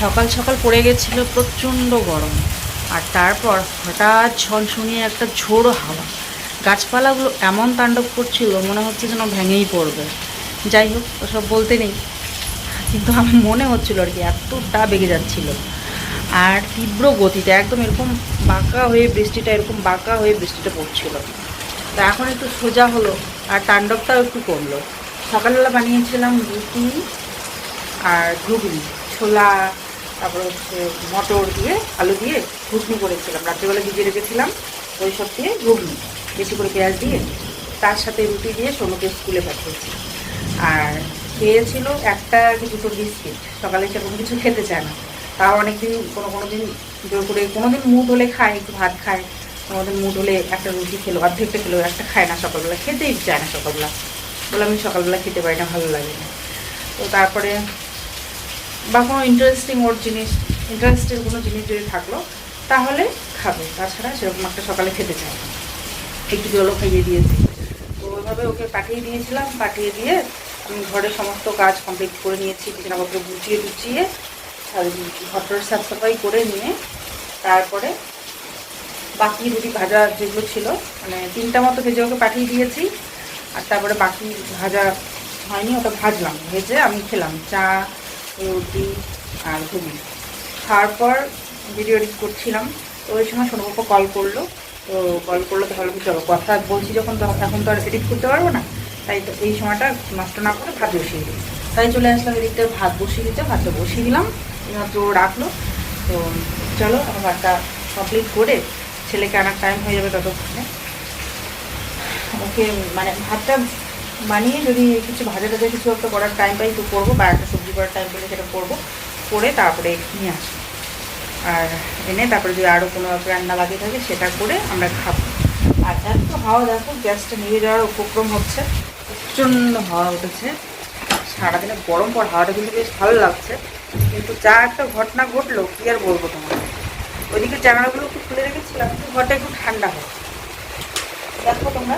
সকাল সকাল পড়ে গেছিল প্রচণ্ড গরম। আর তারপর হঠাৎ ঝনঝনিয়ে একটা ঝোড়ো হাওয়া। গাছপালাগুলো এমন তাণ্ডব করছিল, মনে হচ্ছে যেন ভেঙেই পড়বে। যাই হোক, ওসব বলতে নেই। কিন্তু আমার মনে হচ্ছিল আর কি, এতটা বেগে যাচ্ছিল। আর তীব্র গতিতে, একদম এরকম বাঁকা হয়ে বৃষ্টিটা, এরকম বাঁকা হয়ে বৃষ্টিটা পড়ছিল। তা এখন একটু সোজা হলো, আর তাণ্ডবটাও একটু কমলো। সকালবেলা বানিয়েছিলাম রুটি আর ঘুগনি, ছোলা তারপর হচ্ছে মটর দিয়ে, আলু দিয়ে ঘুগনি করেছিলাম। রাত্রিবেলা ভিজিয়ে রেখেছিলাম ওই সব দিয়ে ঘুগনি। বেশি করে পেঁয়াজ দিয়ে তার সাথে রুটি দিয়ে সোনুকে স্কুলে পাঠিয়েছি। আর খেয়েছিল একটা কি দুটো বিস্কিট। সকালে সেরকম কিছু খেতে চায় না। তাও অনেকদিন, কোনো কোনো দিন জোর করে, কোনো দিন মুড হলে খায়, একটু ভাত খায়, কোনো দিন মুড হলে একটা রুটি খেলো অর্ধেকটা খেলো একটা খায় না সকালবেলা। খেতেই চায় না সকালবেলা। বলে আমি সকালবেলা খেতে পারি না, ভালো লাগে না। তো তারপরে বা কোনো ইন্টারেস্টিং ওর জিনিস ইন্টারেস্টের কোনো জিনিস যদি থাকল, তাহলে খাবে। তাছাড়া সেরকম একটা সকালে খেতে চায় একটু জলও খাইয়ে দিয়েছি। তো ওইভাবে ওকে পাঠিয়ে দিয়েছিলাম। পাঠিয়ে দিয়ে আমি ঘরের সমস্ত কাজ কমপ্লিট করে নিয়েছি, বিছানাপত্র গুছিয়ে গুছিয়ে ঘরটার সাফ সাফাই করে নিয়ে তারপরে বাকি রুটি ভাজা যেগুলো ছিল মানে তিনটা মতো ভেজে ওকে পাঠিয়ে দিয়েছি, আর তারপরে বাকি ভাজা হয়নি, ওটা ভাজলাম। ভেজে আমি খেলাম। চা রুটি আর ঘুগনি খাওয়ার পর ভিডিও এডিট করছিলাম, তো ওই সময় সোনবাপা কল করল, তো কল করল, তো ভালো চলো কথা বলছি যখন, তো এখন তো আর এডিট করতে পারব না, তাই তো এই সময়টা নষ্ট না করে ভাত বসিয়ে দিই তাই চলে আসলাম এদিকটা, ভাত বসিয়ে দিতে, ভাতটা বসিয়ে দিলাম এইমাত্র রাখল। তো চলো, আমার ভাতটা কমপ্লিট করে ছেলেকে আনার টাইম হয়ে যাবে ততক্ষণে। ওকে মানে ভাতটা বানিয়ে যদি কিছু ভাজা টাজা কিছু একটা করার টাইম পাই, তো করব, বা একটা করার টাইম পেলে সেটা করব। করে তারপরে নিয়ে আসব। আর এনে তারপরে যদি আরও কোনো রান্না লাগিয়ে থাকে সেটা করে আমরা খাব। আর এত হাওয়া দেখো, গ্যাসটা নিয়ে যাওয়ার উপক্রম হচ্ছে। প্রচণ্ড হাওয়া উঠেছে। সারাদিনে গরম পর হাওয়াটা কিন্তু বেশ ভালো লাগছে। কিন্তু যা একটা ঘটনা ঘটলো, কি আর বলব তোমার ওইদিকে জানালাগুলো একটু খুলে রেখেছিলাম, কিন্তু ঘরটা একটু ঠান্ডা হয় দেখো তোমরা,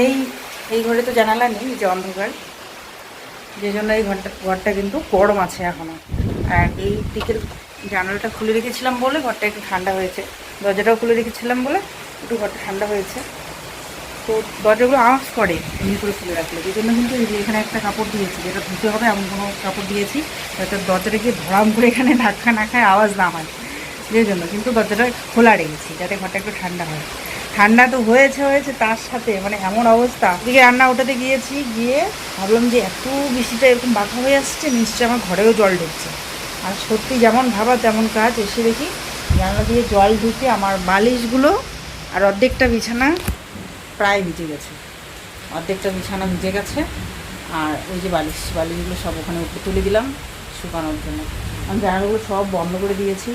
এই এই ঘরে তো জানালা নেই যে অন্ধকার। যে জন্য এই ঘরটা ঘরটা কিন্তু গরম আছে এখনও আর এই দিকের জানালাটা খুলে রেখেছিলাম বলে ঘরটা একটু ঠান্ডা হয়েছে। দরজাটাও খুলে রেখেছিলাম বলে একটু ঘরটা ঠান্ডা হয়েছে। তো দরজাগুলো আওয়াজ করে, এমনি করে খুলে রাখলে। এই জন্য কিন্তু এখানে একটা কাপড় দিয়েছি, যেটা ধুতে হবে এমন কোনো কাপড় দিয়েছি হয়তো দরজাটা গিয়ে ধরাম করে এখানে ধাক্কা না খায়, আওয়াজ না হয়। যে জন্য কিন্তু দরজাটা খোলা রেখেছি, যাতে ঘরটা একটু ঠান্ডা হয়। ঠান্ডা তো হয়েছে হয়েছে, তার সাথে মানে এমন অবস্থা। দিকে রান্না ওঠাতে গিয়েছি, গিয়ে ভাবলাম যে এত বৃষ্টিটা এরকম বাঁকা হয়ে আসছে, নিশ্চয়ই আমার ঘরেও জল ঢুকছে। আর সত্যি যেমন ভাবা, তেমন কাজ, এসে দেখি জানলা দিয়ে জল ঢুকে আমার বালিশগুলো আর অর্ধেকটা বিছানা প্রায় ভিজে গেছে। অর্ধেকটা বিছানা ভিজে গেছে, আর ওই যে বালিশ, বালিশগুলো সব ওখানে উপরে তুলে দিলাম শুকানোর জন্য। আমি জানালাগুলো সব বন্ধ করে দিয়েছি।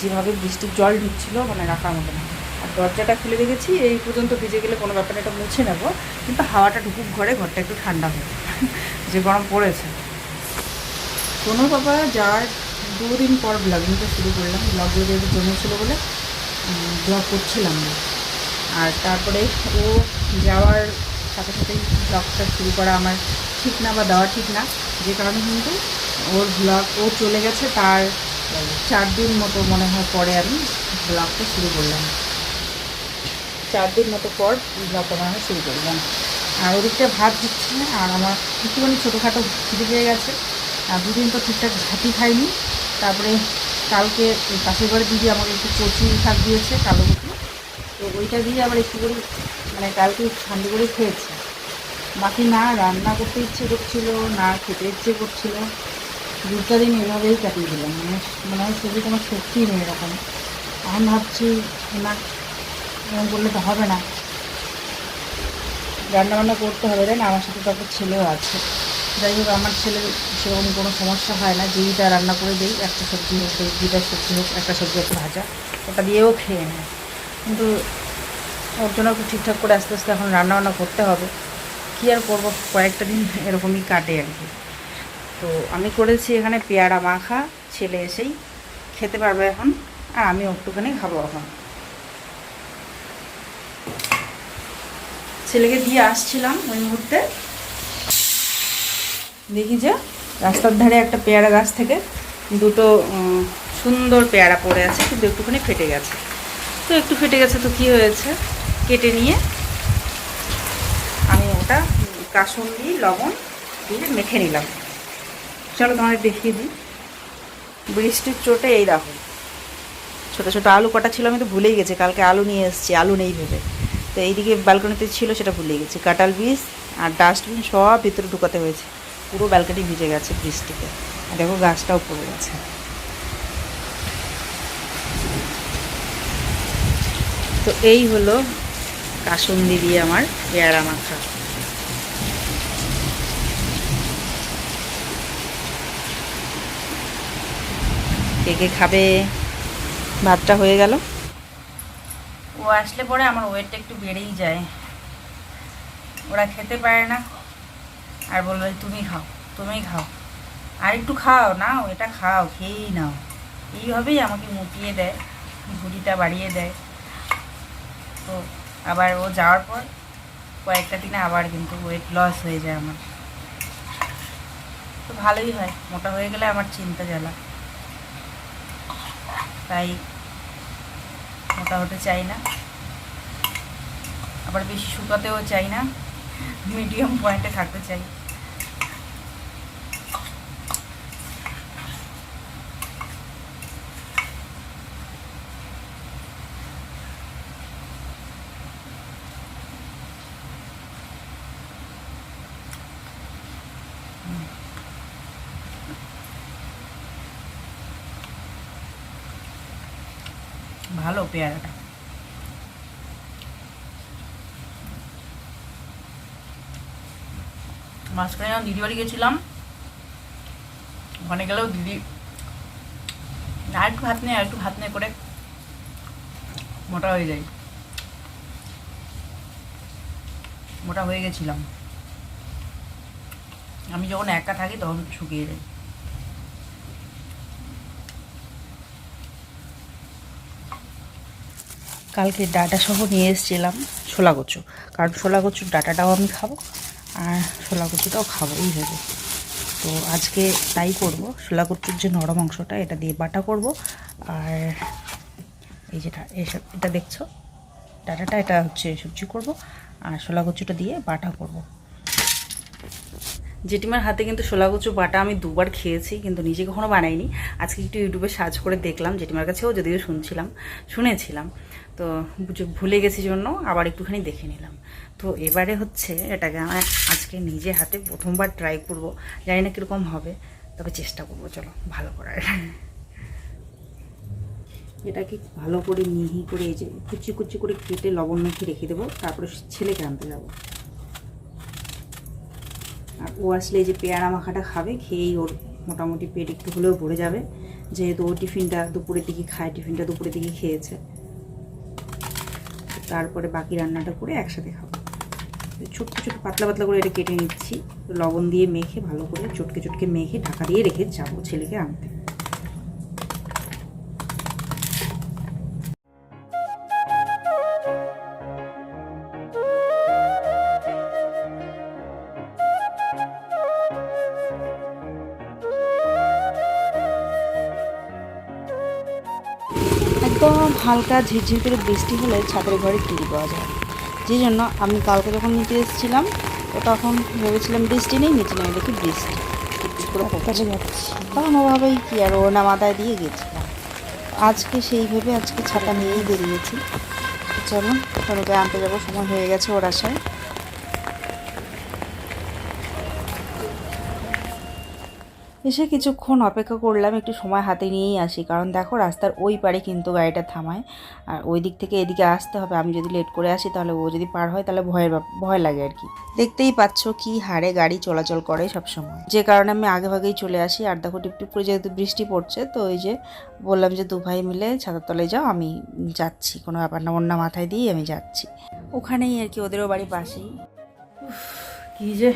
যেভাবে বৃষ্টির জল ঢুকছিলো মানে রাখার মতো না। আর দরজাটা খুলে রেখেছি এই পর্যন্ত ভিজে গেলে কোনো ব্যাপারে এটা মুছে নেব। কিন্তু হাওয়াটা ঢুকুক ঘরে, ঘরটা একটু ঠান্ডা হয় যে গরম পড়েছে। কোনো বাবা যাওয়ার দুদিন পর ব্লগিংটা শুরু করলাম ব্লগগুলো যেহেতু জমেছিল বলে ব্লগ করছিলাম না। আর তারপরে ও যাওয়ার সাথে সাথেই ব্লগটা শুরু করা আমার ঠিক না বা দেওয়া ঠিক না, যে কারণে কিন্তু ওর ব্লগ ও চলে গেছে। তার চার দিন মতো মনে হয় পরে আমি ব্লগটা শুরু করলাম। চার দিন মতো পর ব্লগটা হয় শুরু করলাম আর ওদিকটা ভাত দিচ্ছে আর আমার একটুখানি ছোটোখাটো খিদে পেয়ে গেছে। আর দুদিন তো ঠিকঠাক ভাতই খাইনি। তারপরে কালকে পাশের ঘরে দিদি আমাকে একটু কচি শাক দিয়েছে, কালো কুচি। তো ওইটা দিয়ে আবার একটু করে মানে কালকে ঠান্ডা করে খেয়েছি। বাকি না রান্না করতে ইচ্ছে করছিল, না খেতে ইচ্ছে করছিল। দুটা দিন এভাবেই কাটিয়ে দিলাম মানে মনে শরীরে কোনো শক্তি নেই এরকম। আমি ভাবছি, না এরকম করলে তো হবে না। রান্না বান্না করতে হবে, তাই না? আমার সাথে তো একটা ছেলেও আছে। যাই হোক, আমার ছেলের সেরকম কোনো সমস্যা হয় না। যেইটা রান্না করে দিই, একটা সবজি হোক দুইটা সবজি হোক, একটা সবজি, একটা ভাজা, ওটা দিয়েও খেয়ে নেয়। কিন্তু ওর জন্য একটু ঠিকঠাক করে আস্তে আস্তে এখন রান্না বান্না করতে হবে। কী আর করব? কয়েকটা দিন এরকমই কাটে আর কি। তো আমি করেছি এখানে পেয়ারা মাখা, ছেলে এসেই খেতে পারবে এখন, আর আমি একটুখানি খাব এখন। ছেলেকে দিয়ে আসছিলাম ওই মুহূর্তে। দেখি যে রাস্তার ধারে একটা পেয়ারা গাছ থেকে দুটো সুন্দর পেয়ারা পড়ে আছে, কিন্তু একটুখানি ফেটে গেছে। তো একটু ফেটে গেছে তো কি হয়েছে? কেটে নিয়ে আমি ওটা কাসুন্দি লবণ দিয়ে মেখে নিলাম। চলো তোমাদের দেখিয়ে দিই। বৃষ্টির চোটে এই দেখো। ছোটো ছোটো আলু কটা ছিল আমি তো ভুলেই গেছি, কালকে আলু নিয়ে এসেছি, আলু নেই ভেবে। তো এইদিকে ব্যালকনিতে ছিল, সেটা ভুলে গেছি। কাঁঠাল বীজ আর ডাস্টবিন সব ভিতরে ঢুকাতে হয়েছে। পুরো ব্যালকনি ভিজে গেছে বৃষ্টিতে। আর দেখো গাছটাও পড়ে গেছে। তো এই হলো কাসুন্দি দিয়ে আমার পেয়ারা মাখা। কে কে খাবে? ভাতটা হয়ে গেল। ও আসলে পরে আমার ওয়েটটা একটু বেড়েই যায়। ওরা খেতে পারে না। আর বলবে, তুমি খাও তুমি খাও। আর একটু খাও, নাও, এটা খাও, খেয়েই নাও। এইভাবেই আমাকে মুটিয়ে দেয় ভুড়িটা বাড়িয়ে দেয়। তো আবার ও যাওয়ার পর কয়েকটা দিনে আবার কিন্তু ওয়েট লস হয়ে যায় আমার। তো ভালোই হয়, মোটা হয়ে গেলে আমার চিন্তা জ্বালা। তাই মোটা হতে চাই না। আবার বেশি শুকাতেও চাই না। মিডিয়াম পয়েন্টে থাকতে চাই। ভালো পেয়ারাটা। মাঝখানে যখন দিদি বাড়ি গেছিলাম, ওখানে গেলেও দিদি আর একটু ভাত নেই আর একটু ভাত নেই করে মোটা হয়ে যাই মোটা হয়ে গেছিলাম। আমি যখন একা থাকি তখন শুকিয়ে যাই কালকে ডাটা সহ নিয়ে এসেছিলাম ছোলা কচু। কারণ ছোলা কচুর ডাটাটাও আমি খাব আর ছোলা কচুটাও খাব এইভাবে তো আজকে তাই করব, ছোলা কচুর যে নরম অংশটা এটা দিয়ে বাটা করব। আর এই যেটা এসব এটা দেখছ? ডাটাটা, এটা হচ্ছে সবজি করব আর ছোলা কচুটা দিয়ে বাটা করব। জেঠিমার হাতে কিন্তু ছোলা কচু বাটা আমি দুবার খেয়েছি, কিন্তু নিজে কখনো বানাইনি। আজকে একটু ইউটিউবে সার্চ করে দেখলাম, জেঠিমার কাছেও যদিও শুনছিলাম, শুনেছিলাম। তো ভুলে গেছি জন্য আবার একটুখানি দেখে নিলাম। তো এবারে হচ্ছে এটাকে আমার আজকে নিজে হাতে প্রথমবার ট্রাই করব, জানি না কীরকম হবে, তবে চেষ্টা করব, চলো, ভালো করার। এটাকে ভালো করে মিহি করে এই যে কুচি কুচি করে কেটে লবণ মেখে রেখে দেবো, তারপরে ছেলেকে আনতে যাব। আর ও আসলে যে পেয়ারা মাখাটা খাবে, খেয়েই ওর মোটামুটি পেট একটু হলেও ভরে যাবে। যেহেতু ও টিফিনটা দুপুরের দিকে খায়, টিফিনটা দুপুরের দিকে খেয়েছে। তারপরে বাকি রান্নাটা করে একসাথে খাব। ছোট্ট ছোট পাতলা পাতলা করে এটা কেটে নিচ্ছি। লবণ দিয়ে মেখে ভালো করে চটকে চটকে মেখে ঢাকা দিয়ে রেখে যাব ছেলেকে আনতে। হালকা ঝিরঝির করে বৃষ্টি হলে ছাদের ঘরে টিভি পাওয়া যায়। যে জন্য আমি কালকে যখন নিতে এসেছিলাম তো তখন ভেবেছিলাম বৃষ্টি নেই নিচে নেমে দেখি বৃষ্টি। কাছে পড়ছে যাচ্ছি। তখন ওভাবেই কি আর ওনা মাথায় দিয়ে গেছিলাম। আজকে সেইভাবে আজকে ছাতা নিয়েই বেরিয়েছি। চলুন চলো তনুকে আনতে যাব সময় হয়ে গেছে ওর আশায় এসে কিছুক্ষণ অপেক্ষা করলাম, একটু সময় হাতে নিয়েই আসি। কারণ দেখো, রাস্তার ওই পারে কিন্তু গাড়িটা থামায়। আর ওই দিক থেকে এদিকে আসতে হবে। আমি যদি লেট করে আসি, তাহলে ও যদি পার হয়, তাহলে ভয়ের ভয় লাগে আর কি। দেখতেই পাচ্ছ কি হারে গাড়ি চলাচল করে সব সময় যে কারণে আমি আগে ভাগেই চলে আসি। আর দেখো, টিপটিপ করে যেহেতু বৃষ্টি পড়ছে, তো ওই যে বললাম যে দু ভাই মিলে ছাতার তলায় যাও, আমি যাচ্ছি। কোনো ব্যাপার না অন্য মাথায় দিয়ে আমি যাচ্ছি। ওখানেই আর কি ওদেরও বাড়ি পাশেই। কি যে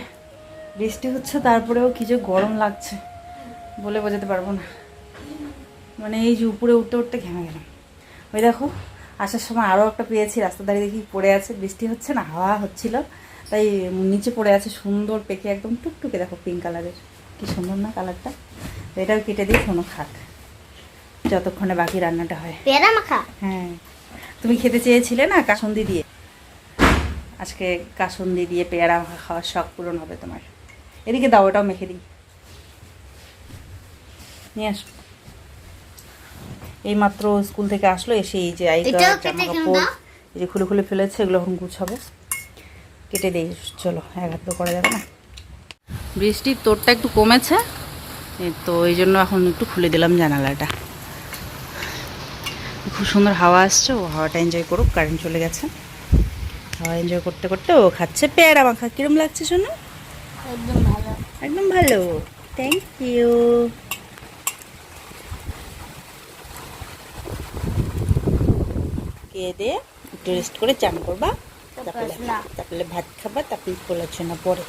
বৃষ্টি হচ্ছে, তারপরেও কি যে গরম লাগছে। বলে বোঝাতে পারব না। মানে এই যে উপরে উঠতে উঠতে ঘেমে গেলাম। ওই দেখো আসার সময় আরও একটা পেয়েছি রাস্তা দাঁড়িয়ে দেখি পড়ে আছে বৃষ্টি হচ্ছে না হাওয়া হচ্ছিল। তাই নিচে পড়ে আছে সুন্দর পেকে একদম টুকটুকে দেখো পিঙ্ক কালারের কি সুন্দর না কালারটা এটাও কেটে দিই কোনো খাক। যতক্ষণে বাকি রান্নাটা হয়। পেয়ারা মাখা? হ্যাঁ। তুমি খেতে চেয়েছিলে না কাসন্দি দিয়ে? আজকে কাসন্দি দিয়ে পেয়ারা মাখা খাওয়ার শখ পূরণ হবে তোমার। এদিকে দাও ওটাও মেখে দিই। নিয়ে আসো। এইমাত্র স্কুল থেকে আসলো এসে এই যে জামা কাপড় এই যে খুলে খুলে ফেলেছে এগুলো এখন গুছাবো। কেটে দিই চলো এক হাত তো করা যাবে না? বৃষ্টির তোরটা একটু কমেছে তো এই জন্য এখন একটু খুলে দিলাম জানালাটা। খুব সুন্দর হাওয়া আসছে ও হাওয়াটা এনজয় করুক কারেন্ট চলে গেছে। হাওয়া এনজয় করতে করতে ও খাচ্ছে পেয়ারা মাখা কিরম লাগছে শোনো? একদম ভালো। একদম ভালো। থ্যাংক ইউ খেয়ে দিয়ে একটু রেস্ট করে চান করবা। তারপরে। তারপরে ভাত খাবা তারপরে পড়াশোনা পরে।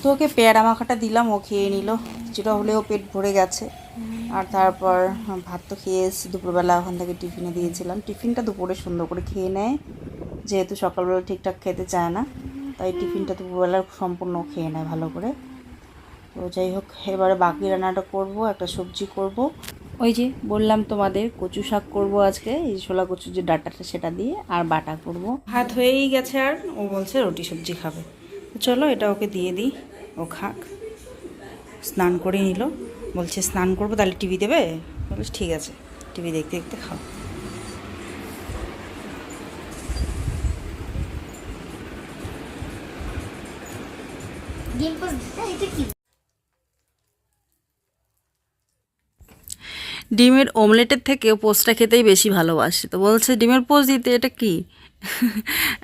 তো ওকে পেয়ারা মাখাটা দিলাম ও খেয়ে নিল। কিছুটা হলেও পেট ভরে গেছে। আর তারপর ভাত তো খেয়ে দুপুরবেলা ওখান থেকে টিফিনে দিয়েছিলাম। টিফিনটা দুপুরে সুন্দর করে খেয়ে নেয়। যেহেতু সকালবেলা ঠিকঠাক খেতে চায় না, তাই টিফিনটা দুপুরবেলা সম্পূর্ণ খেয়ে নেয় ভালো করে। তো যাই হোক, এবারে বাকি রান্নাটা করব, একটা সবজি করব। ওই যে বললাম তোমাদের, কচু শাক করব আজকে, এই ছোলা কচুর যে ডাটাটা সেটা দিয়ে, আর বাটা করব। ভাত হয়েই গেছে আর, ও বলছে রুটি সবজি খাবে। চলো, এটা ওকে দিয়ে দিই। ও খাক। স্নান করে নিল। বলছে, স্নান করব, তাহলে টিভি দেবে? বলছে, ঠিক আছে, টিভি দেখতে দেখতে খাও। ডিমের অমলেটের থেকেও পোস্টটা খেতেই বেশি ভালোবাসে। তো বলছে, ডিমের পোস্ট দিতে, এটা কি?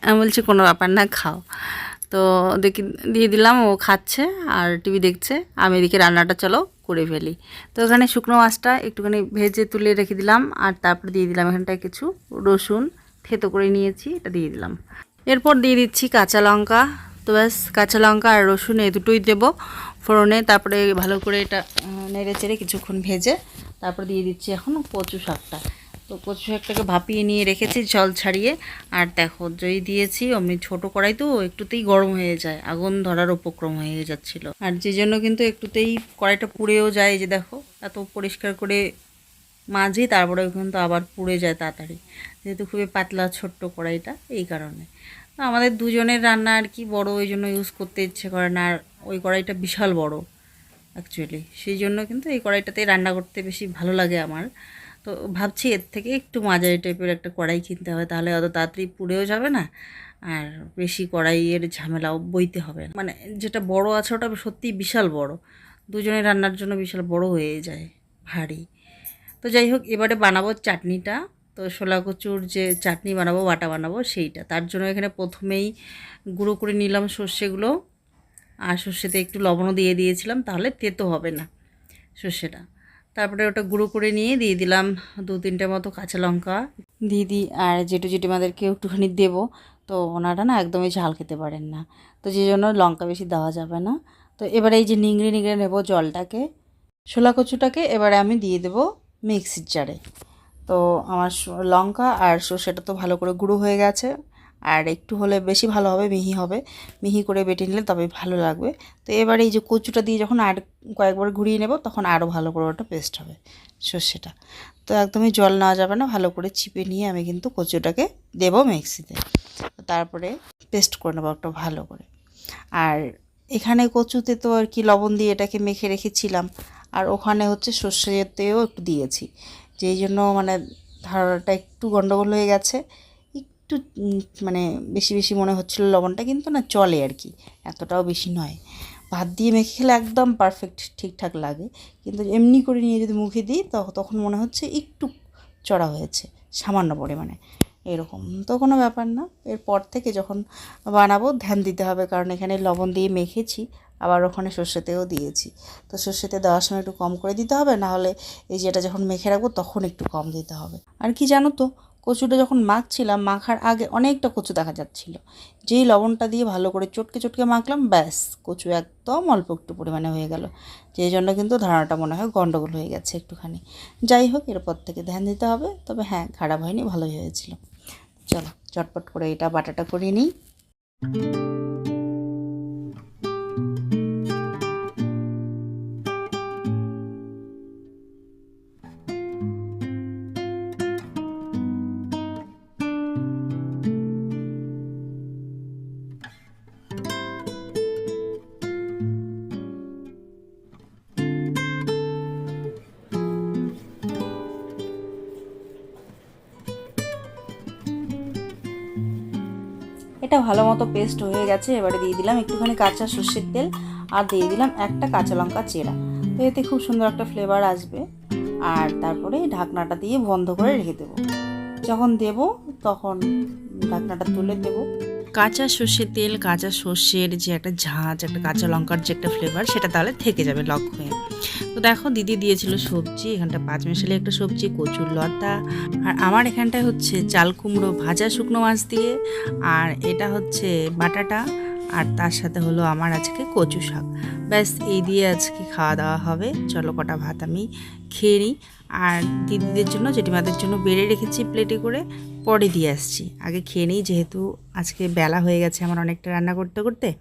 আমি বলছি, কোনো ব্যাপার না, খাও। তো দেখি, দিয়ে দিলাম, ও খাচ্ছে আর টিভি দেখছে। আমি এদিকে রান্নাটা, চলো, করে ফেলি। তো এখানে শুকনো মাছটা একটুখানি ভেজে তুলে রেখে দিলাম আর তারপর দিয়ে দিলাম এখানটায় কিছু রসুন থেতো করে নিয়েছি, এটা দিয়ে দিলাম। এরপর দিয়ে দিচ্ছি কাঁচা লঙ্কা। তো ব্যাস, কাঁচা লঙ্কা আর রসুন এই দুটোই দেবো ফোড়নে। তারপরে ভালো করে এটা নেড়ে চেড়ে কিছুক্ষণ ভেজে তারপর দিয়ে দিচ্ছি এখন কচু শাকটা। তো কচু শাকটাকে ভাপিয়ে নিয়ে রেখেছি, জল ছাড়িয়ে। আর দেখো যেই দিয়েছি অমনি ছোটো কড়াই তো, একটুতেই গরম হয়ে যায়, আগুন ধরার উপক্রম হয়ে যাচ্ছিল। আর যে জন্য কিন্তু একটুতেই কড়াইটা পুড়েও যায় যে দেখো, এত পরিষ্কার করে মাঝি তারপরে কিন্তু আবার পুড়ে যায় তাড়াতাড়ি। যেহেতু খুবই পাতলা, ছোট্ট কড়াইটা, এই কারণে। আমাদের দুজনের রান্না আর কি বড়, ওই জন্য ইউজ করতে ইচ্ছে করে না, আর ওই কড়াইটা বিশাল বড় অ্যাকচুয়ালি সেই জন্য কিন্তু এই কড়াইটাতেই রান্না করতে বেশি ভালো লাগে আমার। তো ভাবছি এর থেকে একটু মাঝারি টাইপের একটা কড়াই কিনতে হবে, তাহলে অত তাড়াতাড়ি পুড়েও যাবে না। আর বেশি কড়াইয়ের ঝামেলাও বইতে হবে না। মানে যেটা বড় আছে ওটা সত্যিই বিশাল বড়। দুজনে রান্নার জন্য বিশাল বড় হয়ে যায়, ভারী। তো যাই হোক, এবারে বানাবো চাটনিটা। তো শোলা কচুর যে চাটনি বানাবো, বাটা বানাবো, সেইটা। তার জন্য এখানে প্রথমেই গুঁড়ো করে নিলাম সর্ষেগুলো। আর সর্ষেতে একটু লবণও দিয়ে দিয়েছিলাম, তাহলে তেতো হবে না সর্ষেটা। তারপরে ওটা গুঁড়ো করে নিয়ে দিয়ে দিলাম দু তিনটে মতো কাঁচা লঙ্কা। দিদি আর জেঠু জেঠিমাদেরকে একটুখানি দেবো, তো ওনারা না একদমই ঝাল খেতে পারেন না। তো যে জন্য লঙ্কা বেশি দেওয়া যাবে না। তো এবারে এই যে নিংড়ে নিংড়ে নেব জলটাকে, ছোলা কচুটাকে এবারে আমি দিয়ে দেবো মিক্সির জারে। তো আমার লঙ্কা আর সর্ষেটা তো ভালো করে গুঁড়ো হয়ে গেছে। আর একটু হলে বেশি ভালো হবে, মিহি হবে। মিহি করে বেটে নিলে তবে ভালো লাগবে। তো এবারে এই যে কচুটা দিয়ে যখন আর কয়েকবার ঘুরিয়ে নেব, তখন আরও ভালো করে ওটা পেস্ট হবে সর্ষেটা। তো একদমই জল নেওয়া যাবে না, ভালো করে চিপে নিয়ে আমি কিন্তু কচুটাকে দেবো মিক্সিতে। তারপরে পেস্ট করে নেব একটা ভালো করে। আর এখানে কচুতে তো আর কি লবণ দিয়ে এটাকে মেখে রেখেছিলাম। আর ওখানে হচ্ছে সর্ষেতেও একটু দিয়েছি। যেই জন্য মানে ধারণাটা একটু গন্ডগোল হয়ে গেছে। একটু মানে বেশি বেশি মনে হচ্ছিল লবণটা, কিন্তু না চলে আর কি, এতটাও বেশি নয়। ভাত দিয়ে মেখে খেলে একদম পারফেক্ট ঠিকঠাক লাগে, কিন্তু এমনি করে নিয়ে যদি মুখে দিই তখন মনে হচ্ছে একটু চড়া হয়েছে, সামান্য পরিমাণে, এরকম। তো কোনো ব্যাপার না, এরপর থেকে যখন বানাবো, ধ্যান দিতে হবে, কারণ এখানে লবণ দিয়ে মেখেছি, আবার ওখানে সর্ষেতেও দিয়েছি। তো সর্ষেতে দেওয়ার সময় একটু কম করে দিতে হবে, না হলে এই যেটা যখন মেখে রাখব, তখন একটু কম দিতে হবে। আর কি জানো তো কচুটা যখন মাখছিলাম, মাখার আগে অনেকটা কচু দেখা যাচ্ছিল। যেই লবণটা দিয়ে ভালো করে চটকে চটকে মাখলাম, ব্যাস, কচু একদম অল্প একটু পরিমাণে হয়ে গেল। যেই জন্য কিন্তু ধারণাটা মনে হয় গণ্ডগোল হয়ে গেছে একটুখানি। যাই হোক, এরপর থেকে ধ্যান দিতে হবে, তবে হ্যাঁ খারাপ হয়নি, ভালোই হয়েছিল। চলো, চটপট করে এটা বাটাটা করে নিই। এটা ভালো মতো পেস্ট হয়ে গেছে, এবারে দিয়ে দিলাম একটুখানি কাঁচা সর্ষের তেল, আর দিয়ে দিলাম একটা কাঁচা লঙ্কা চেরা। তো এতে খুব সুন্দর একটা ফ্লেভার আসবে। আর তারপরে ঢাকনাটা দিয়ে বন্ধ করে রেখে দেবো। যখন দেব, তখন ঢাকনাটা তুলে দেবো। কাঁচা সর্ষের তেল, কাঁচা সর্ষের যে একটা ঝাঁঝ একটা কাঁচা লঙ্কার যে একটা ফ্লেভার সেটা তাহলে থেকে যাবে লক হয়ে। দেখো দিদি দিয়েছিল সবজি, এখানটা পাঁচ মিশালি একটা সবজি, কচুর লতা। আর আমার এখানটায় হচ্ছে চাল কুমড়ো ভাজা শুকনো মাছ দিয়ে, আর এটা হচ্ছে বাটাটা। আর তার সাথে হলো আমার আজকে কচু শাক। ব্যাস, এই দিয়ে আজকে খাওয়া দাওয়া হবে। চলো কটা ভাত আমি খেয়ে নিই। আর দিদিদের জন্য, জেঠিমাদের জন্য বেড়ে রেখেছি প্লেটে করে। পরে দিয়ে আসছি। আগে খেয়ে নিই, যেহেতু আজকে বেলা হয়ে গেছে আমার অনেকটা রান্না করতে করতে।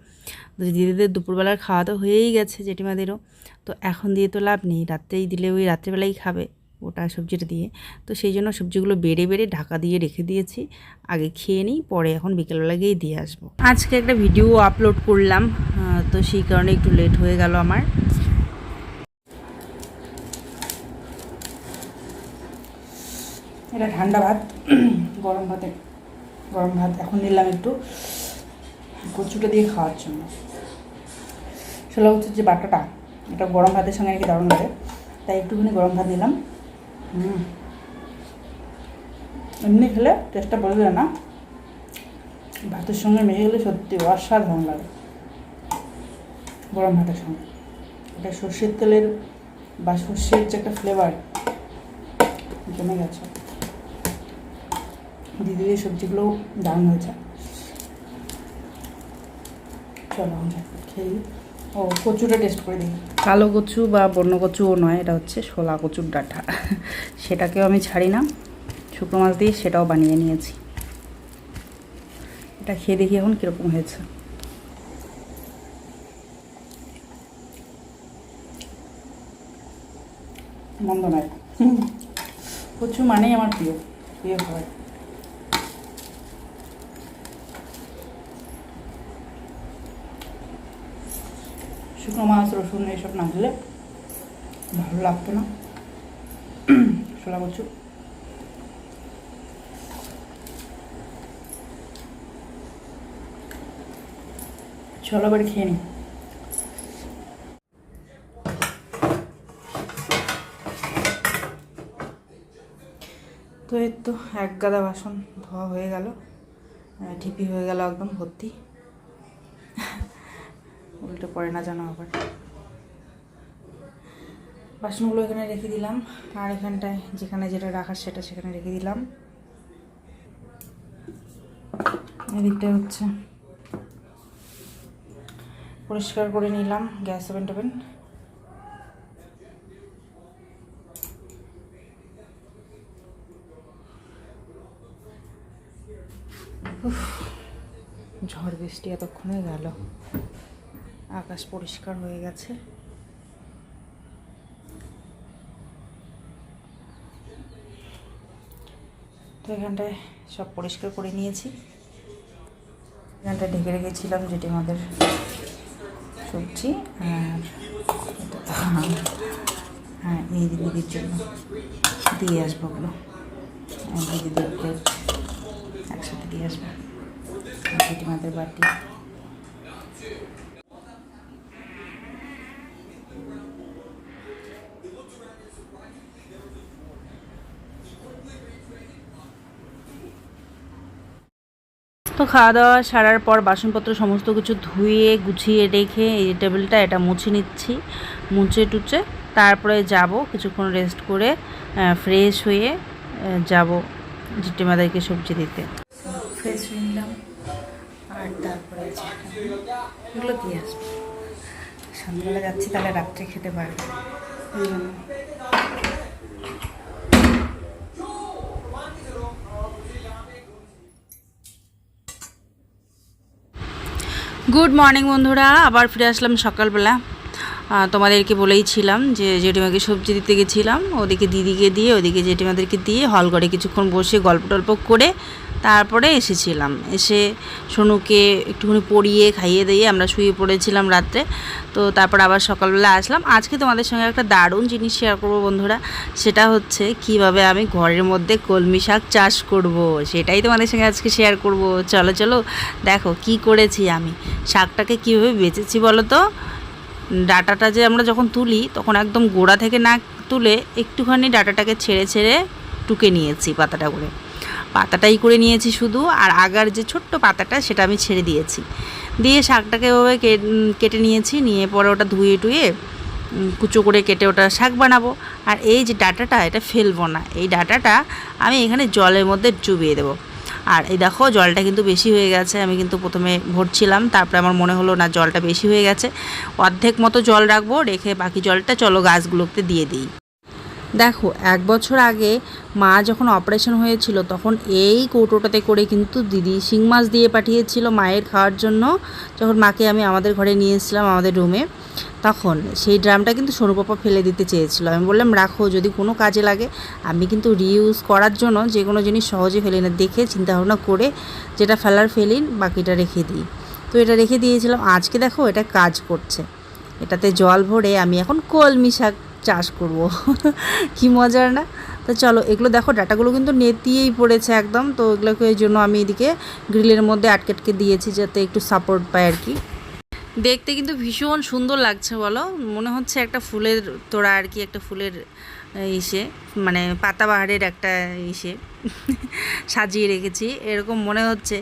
দিদিদের দুপুরবেলার খাওয়া তো হয়েই গেছে জেঠিমাদেরও। তো এখন দিয়ে তো লাভ নেই, রাত্রেই দিলে ওই রাত্রেবেলাই খাবে। ওটা সবজিটা দিয়ে। তো সেই জন্য সবজিগুলো বেড়ে বেড়ে ঢাকা দিয়ে রেখে দিয়েছি। আগে খেয়ে নিই, পরে এখন বিকেলবেলা গিয়ে দিয়ে আসব। আজকে একটা ভিডিও আপলোড করলাম তো সেই কারণে একটু লেট হয়ে গেল আমার। এটা ঠান্ডা ভাত, গরম ভাতে গরম ভাত। এখন নিলাম একটু কচুটা দিয়ে খাওয়ার জন্য। ছোলা কচুর যে বাটাটা, এটা গরম ভাতের সঙ্গে নাকি দারুণ লাগে। তাই একটুখানি গরম ভাত নিলাম। এমনি খেলে টেস্টটা বোঝা যায় না। ভাতের সঙ্গে মেখে গেলে সত্যি অসাধারণ লাগে। গরম ভাতের সঙ্গে। এটা সর্ষের তেলের বা সর্ষের যে একটা ফ্লেভার জমে গেছে। দিদির সবজিগুলো দারুণ হয়েছে চলো আমরা খেয়ে। ও কচুটা টেস্ট করে দিই কালো কচু বা বন্য কচুও নয় এটা হচ্ছে শোলা কচুর ডাঁটা। সেটাকেও আমি ছাড়ি না। শুকনো মাছ দিয়ে সেটাও বানিয়ে নিয়েছি। এটা খেয়ে দেখি এখন কীরকম হয়েছে। মন্দ নয়। কচু মানেই আমার প্রিয়। প্রিয় খাবার শুকনো মাছ, রসুন এইসব না দিলে ভালো লাগতো না। শোলা কচু চলো এবার খেয়ে নিই তো এর তো এক গাদা বাসন ধোয়া হয়ে গেল। ঢিপি হয়ে গেল একদম ভর্তি। উল্টে পড়ে না জানো আবার। বাসনগুলো এখানে রেখে দিলাম। আর এখানটায় যেখানে যেটা রাখার সেটা সেখানে রেখে দিলাম। এদিকটা হচ্ছে পরিষ্কার করে নিলাম গ্যাস ওভেন টোভেন। ঝড় বৃষ্টি এতক্ষণে গেল। আকাশ পরিষ্কার হয়ে গেছে। তো এখানটায় সব পরিষ্কার করে নিয়েছি। এখানটা ঢেকে রেখেছিলাম যেটি আমাদের সবজি আর এটা হ্যাঁ এই দিদির জন্য দিয়ে আসব ওগুলো। আর দিদিদের প্লেট একসাথে দিয়ে আসব। আর জেঠিমাদের বাটি তো খাওয়া দাওয়া সারার পর বাসনপত্র সমস্ত কিছু ধুয়ে, গুছিয়ে রেখে এই টেবিলটা এটা মুছে নিচ্ছি। মুছে টুচে তারপরে যাব কিছুক্ষণ রেস্ট করে ফ্রেশ হয়ে যাব জেঠিমাদেরকে সবজি দিতে। ফ্রেশ নিলাম। আর তারপরে এগুলো সন্ধ্যাবেলা যাচ্ছি তাহলে রাত্রে খেতে পারবে। গুড মর্নিং বন্ধুরা। আবার ফিরে আসলাম সকালবেলা। তোমাদেরকে বলেইছিলাম যে জেঠিমাকে সবজি দিতে গেছিলাম। ওদিকে দিদিকে দিয়ে, ওদিকে জেঠিমাদেরকে দিয়ে হল ঘরে কিছুক্ষণ বসে গল্প টল্প করে তারপরে এসেছিলাম। এসে সোনুকে একটুখানি পরিয়ে, খাইয়ে দিয়ে আমরা শুয়ে পড়েছিলাম রাত্রে। তো তারপর আবার সকালবেলা আসলাম। আজকে তোমাদের সঙ্গে একটা দারুণ জিনিস শেয়ার করব বন্ধুরা। সেটা হচ্ছে কীভাবে আমি ঘরের মধ্যে কলমি শাক চাষ করব। সেটাই তোমাদের সঙ্গে আজকে শেয়ার করব। চলো চলো, দেখো কি করেছি আমি। শাকটাকে কীভাবে বেচেছি বলো তো? ডাটাটা যে আমরা যখন তুলি, তখন একদম গোড়া থেকে না তুলে একটুখানি ডাটাটাকে ছেড়ে ছেড়ে টুকে নিয়েছি পাতাটা করে। পাতাটাই করে নিয়েছি শুধু, আর আগার যে ছোট্ট পাতাটা সেটা আমি ছেড়ে দিয়েছি। দিয়ে শাকটাকে ওভাবে কেটে নিয়েছি, নিয়ে পরে ওটা ধুয়ে টুয়ে কুচো করে কেটে ওটা শাক বানাবো। আর এই যে ডাটাটা, এটা ফেলব না। এই ডাটাটা আমি এখানে জলের মধ্যে চুবিয়ে দেবো। আর এই দেখো, জলটা কিন্তু বেশি হয়ে গেছে। আমি কিন্তু প্রথমে ভরছিলাম, তারপরে আমার মনে হলো, না, জলটা বেশি হয়ে গেছে। অর্ধেক মতো জল রাখব, রেখে বাকি জলটা চলো গাছগুলোতে দিয়ে দিই। দেখো, এক বছর আগে মা যখন অপারেশন হয়েছিল, তখন এই কৌটোটাতে করে কিন্তু দিদি শিং মাছ দিয়ে পাঠিয়েছিল মায়ের খাওয়ার জন্য। যখন মাকে আমি আমাদের ঘরে নিয়ে এসেছিলাম, আমাদের রুমে তখন সেই ড্রামটা কিন্তু সনুপাপা ফেলে দিতে চেয়েছিল। আমি বললাম, রাখো, যদি কোনো কাজে লাগে, আমি কিন্তু রিইউজ করার জন্য যে কোনো জিনিস সহজে ফেলি না। দেখে চিন্তাভাবনা করে যেটা ফেলার ফেলিন, বাকিটা রেখে দিই। তো এটা রেখে দিয়েছিলাম। আজকে দেখো, এটা কাজ করছে। এটাতে জল ভরে আমি এখন কলমি শাক চাষ করব। কি মজার না? তো চলো, এগুলো দেখো, ডাটাগুলো কিন্তু নেতিয়েই পড়েছে একদম। তো এগুলোকে এই জন্য আমি এদিকে গ্রিলের মধ্যে আটকে আটকে দিয়েছি যাতে একটু সাপোর্ট পায় আর কি। দেখতে কিন্তু ভীষণ সুন্দর লাগছে বলো। মনে হচ্ছে একটা ফুলের তোড়া আর কি, একটা ফুলের ইসে মানে পাতাবাহারের একটা ইসে সাজিয়ে রেখেছি। এরকম মনে হচ্ছে,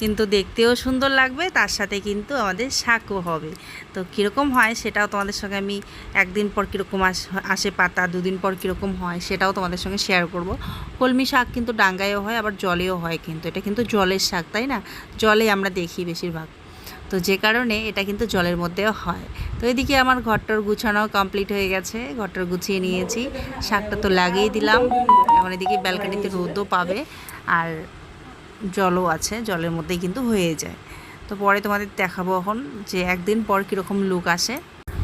কিন্তু দেখতেও সুন্দর লাগবে, তার সাথে কিন্তু আমাদের শাকও হবে। তো কীরকম হয় সেটাও তোমাদের সঙ্গে আমি একদিন পর কীরকম আস, আসে পাতা, দুদিন পর কীরকম হয় সেটাও তোমাদের সঙ্গে শেয়ার করব। কলমি শাক কিন্তু ডাঙ্গায়ও হয়, আবার জলেও হয় কিন্তু, এটা কিন্তু জলের শাক, তাই না? জলে আমরা দেখি বেশিরভাগ। তো যে কারণে এটা কিন্তু জলের মধ্যেও হয়। তো এদিকে আমার ঘরটার গুছানো কমপ্লিট হয়ে গেছে, ঘরটার গুছিয়ে নিয়েছি। শাকটা তো লাগিয়ে দিলাম। এখন এদিকে ব্যালকানিতে রোদও পাবে আর জলও আছে, জলের মধ্যেই কিন্তু হয়ে যায়। তো পরে তোমাদের দেখাবো এখন যে একদিন পর কীরকম লুক আসে।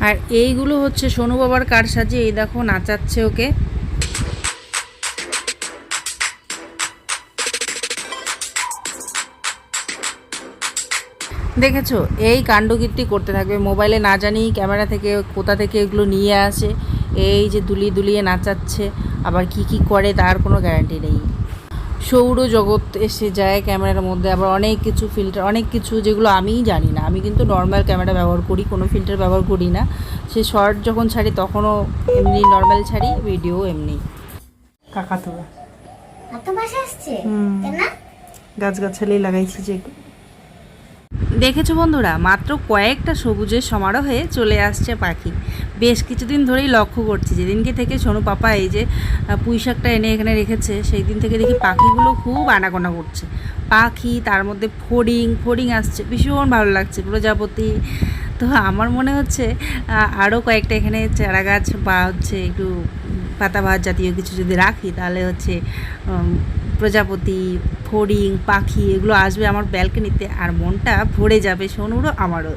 আর এইগুলো হচ্ছে সোনু বাবার কার সাজে এই দেখো নাচাচ্ছে ওকে। দেখেছ? এই কাণ্ডকীর্তি করতে থাকবে। মোবাইলে না জানি ক্যামেরা থেকে কোথা থেকে এগুলো নিয়ে আসে। এই যে দুলিয়ে দুলিয়ে নাচাচ্ছে আবার কি কি করে তার কোনো গ্যারান্টি নেই। সৌর জগৎ এসে যায় ক্যামেরার মধ্যে আবার অনেক কিছু ফিল্টার অনেক কিছু যেগুলো আমিই জানি না। আমি কিন্তু নর্মাল ক্যামেরা ব্যবহার করি কোনো ফিল্টার ব্যবহার করি না। সে শর্ট যখন ছাড়ি তখনও এমনি নর্মাল ছাড়ি ভিডিও এমনি। কাকাতুয়া। গাছগাছালি লাগাইছি যে দেখেছ বন্ধুরা, মাত্র কয়েকটা সবুজের সমারোহে চলে আসছে পাখি। বেশ কিছুদিন ধরেই লক্ষ্য করছি, যেদিনকে থেকে সোনু পাপা এই যে পুঁই শাকটা এনে এখানে রেখেছে, সেই দিন থেকে দেখি পাখিগুলো খুব আনাগোনা করছে। পাখি, তার মধ্যে ফড়িং ফড়িং আসছে, ভীষণ ভালো লাগছে প্রজাপতি। তো আমার মনে হচ্ছে আরও কয়েকটা এখানে চারা গাছ বা হচ্ছে একটু পাতাবাহার জাতীয় কিছু যদি রাখি, তাহলে হচ্ছে প্রজাপতি, ফড়িং, পাখি, এগুলো আসবে আমার ব্যালকনিতে আর মনটা ভরে যাবে। সোনুরও, আমারও।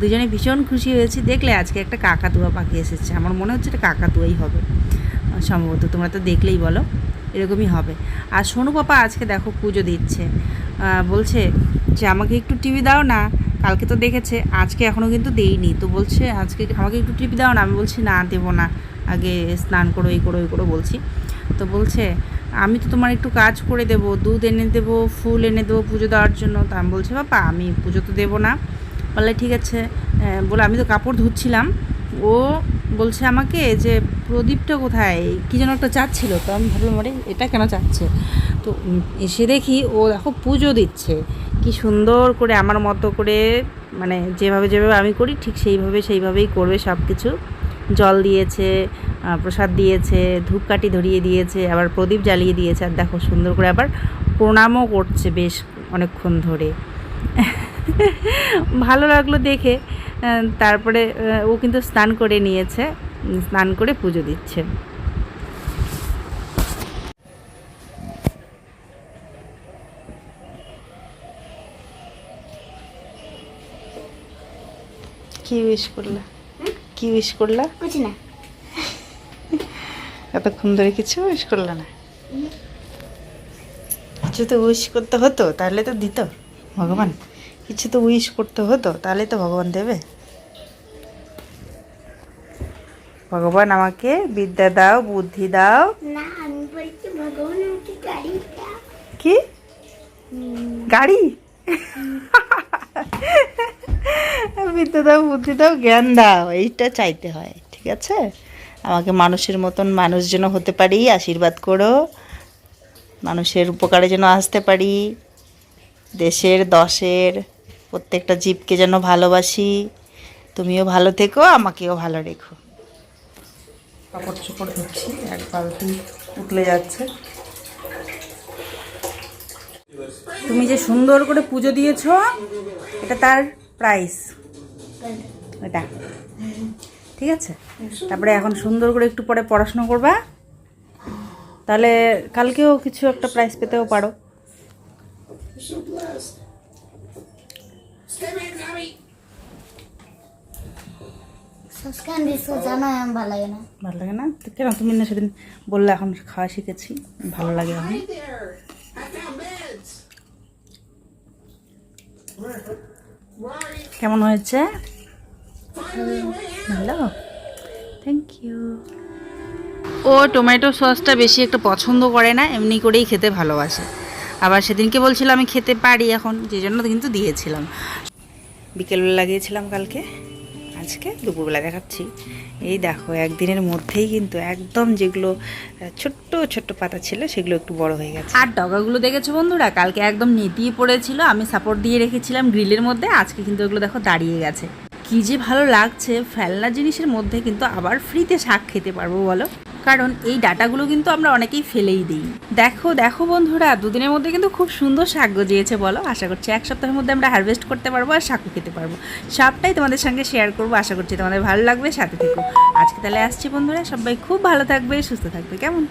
দুজনে ভীষণ খুশি হয়েছি। দেখলে আজকে একটা কাকাতুয়া পাখি এসেছে। আমার মনে হচ্ছে এটা কাকাতুয়াই হবে। সম্ভবত তোমরা তো দেখলেই বলো, এরকমই হবে। আর সোনু পাপা আজকে দেখো পুজো দিচ্ছে। বলছে যে, আমাকে একটু টিভি দাও না, কালকে তো দেখেছে, আজকে এখনও কিন্তু দেইনি। তো বলছে, আজকে আমাকে একটু টিভি দাও না। আমি বলছি, না, দেবো না। আগে স্নান করো, এই করো এই করো, বলছি। তো বলছে আমি তো তোমার একটু কাজ করে দেবো, দুধ এনে দেবো, ফুল এনে দেবো পুজো দেওয়ার জন্য। তা আমি বলছি, বাবা, আমি পুজো তো দেবো না। বলে, ঠিক আছে। বলে, আমি তো কাপড় ধুচ্ছিলাম। ও বলছে আমাকে যে, প্রদীপটা কোথায়? কী যেন একটা চাচ্ছিল। তো আমি ভাবলাম, আরে, এটা কেন চাচ্ছে? তো এসে দেখি ও দেখো পুজো দিচ্ছে। কি সুন্দর করে আমার মতো করে মানে যেভাবে যেভাবে আমি করি, ঠিক সেইভাবে সেইভাবেই করবে সব কিছু জল দিয়েছে প্রসাদ দিয়েছে ধূপকাঠি ধরিয়ে দিয়েছে আবার প্রদীপ জ্বালিয়ে দিয়েছে। আর দেখো সুন্দর করে আবার প্রণামও করছে বেশ অনেকক্ষণ ধরে। ভালো লাগল দেখে। তারপরে ও কিন্তু স্নান করে নিয়েছে স্নান করে পুজো দিচ্ছে। কি উইশ করলা? কি উইশ করলা? বুঝি না। এতক্ষণ ধরে কিছু উইশ করলা না। কিছু তো উইশ করতে হতো তাহলে তো দিত। ভগবান কিছু তো উইশ করতে হতো তাহলে তো ভগবান দেবে। ভগবান আমাকে বিদ্যা দাও বুদ্ধি দাও। না আমি বলছি ভগবান আমাকে গাড়ি দাও। কি? গাড়ি? বিদ্যা দাও বুদ্ধি দাও জ্ঞান দাও এইটা চাইতে হয় ঠিক আছে? আমাকে মানুষের মতন মানুষ যেন হতে পারি, আশীর্বাদ করো। মানুষের উপকারে যেন আসতে পারি। দেশের, দশের, প্রত্যেকটা জীবকে যেন ভালোবাসি। তুমিও ভালো থেকো, আমাকেও ভালো রেখো। কাপড় চোপড় ধুচ্ছি, এক বালতি উঠলে যাচ্ছে। তুমি যে সুন্দর করে পুজো দিয়েছ, এটা তার প্রাইস এটা। ঠিক আছে? তারপরে এখন সুন্দর করে একটু পরে পড়াশোনা করবা। তাহলে কালকেও কিছু একটা প্রাইজ পেতেও পারো। জানো ভালো লাগে না। ভালো লাগে না? কেন? তুমি না সেদিন বললে এখন খাওয়া শিখেছি। ভালো লাগে এখন। কেমন হয়েছে? ভালো? থ্যাংক ইউ ও টমেটো সসটা বেশি একটা পছন্দ করে না এমনি করেই খেতে ভালোবাসে। আবার সেদিনকে বলছিল আমি খেতে পারি এখন যে জন্য কিন্তু দিয়েছিলাম। বিকেলবেলা লাগিয়েছিলাম কালকে আজকে দুপুরবেলা দেখাচ্ছি। এই দেখো একদিনের মধ্যেই কিন্তু একদম যেগুলো ছোট্ট ছোট্ট পাতা ছিল সেগুলো একটু বড় হয়ে গেছে। আর ডগাগুলো দেখেছ বন্ধুরা? কালকে একদম নেতিয়ে পড়েছিল আমি সাপোর্ট দিয়ে রেখেছিলাম গ্রিলের মধ্যে আজকে কিন্তু ওগুলো দেখো দাঁড়িয়ে গেছে। কি যে ভালো লাগছে, ফেলনা জিনিসের মধ্যে কিন্তু আবার ফ্রিতে শাক খেতে পারব বলো? কারণ এই ডাটাগুলো কিন্তু আমরা অনেকেই ফেলেই দিই। দেখো দেখো বন্ধুরা, দুদিনের মধ্যে কিন্তু খুব সুন্দর শাক গজিয়েছে বলো। আশা করছি এক সপ্তাহের মধ্যে আমরা হারভেস্ট করতে পারব আর শাকও খেতে পারব। সবটাই তোমাদের সঙ্গে শেয়ার করব, আশা করছি তোমাদের ভালো লাগবে, সাথে থেকো। আজকে তাহলে আসছি বন্ধুরা, সবাই খুব ভালো থাকবে, সুস্থ থাকবে, কেমন?